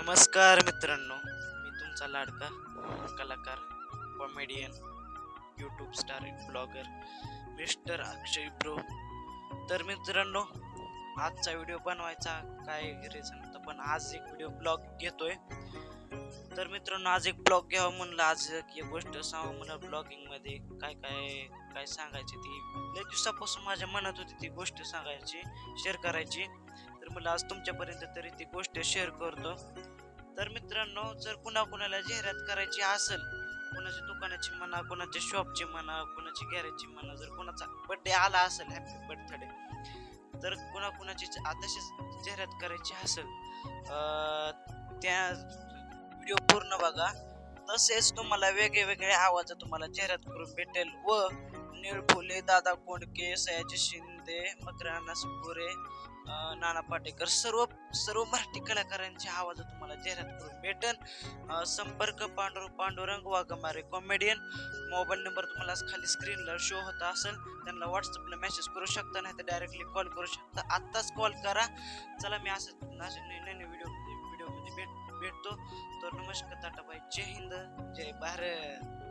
नमस्कार मित्रांनो मी तुमचा लाडका कलाकार comedian YouTube star blogger mister Akshay bro. तर मित्रांनो आजचा व्हिडिओ बनवायचा काय रिझन होतं पण आज एक व्हिडिओ ब्लॉग घेतोय. तर मित्रांनो आज एक ब्लॉग घ्यावं म्हणलं आज एक गोष्ट सांगावं म्हणलं ब्लॉगिंगमध्ये काय काय काय सांगायची ती. लय दिवसापासून माझ्या मनात होती ती गोष्ट सांगायची शेअर करायची. मला आज तुमच्यापर्यंत तरी ती गोष्ट शेअर करतो. तर मित्रांनो जर कुणा कुणाला जाहिरात करायची असेल कुणाच्या दुकानाची म्हणा कुणाच्या शॉपची म्हणा कुणाची गॅरेजची म्हणा जर कुणाचा बर्थडे आला असेल हॅपी बर्थडे तर कुणा कुणाची तशीच जाहिरात करायची असेल त्या व्हिडिओ पूर्ण बघा. तसेच तुम्हाला वेगवेगळ्या आवाज तुम्हाला जाहिरात करून भेटेल. व निळफुले दादा कोंडके सयाजी शिंदे मकराना सुपुरे नाना पाटेकर सर्व सर्व मराठी कलाकारांचे आवाज तुम्हाला जाहिरात करून भेटेल. संपर्क पांडुर Pandurang Waghmare comedian mobile number तुम्हाला खाली स्क्रीनला शो होता असेल. त्यांना व्हॉट्सअपला मेसेज करू शकता नाही तर डायरेक्टली कॉल करू शकता. आत्ताच कॉल करा. चला मी असं असे नवीन व्हिडिओ व्हिडिओमध्ये भेट भेटतो. नमस्कार टाटा बाय जय हिंद जय भारत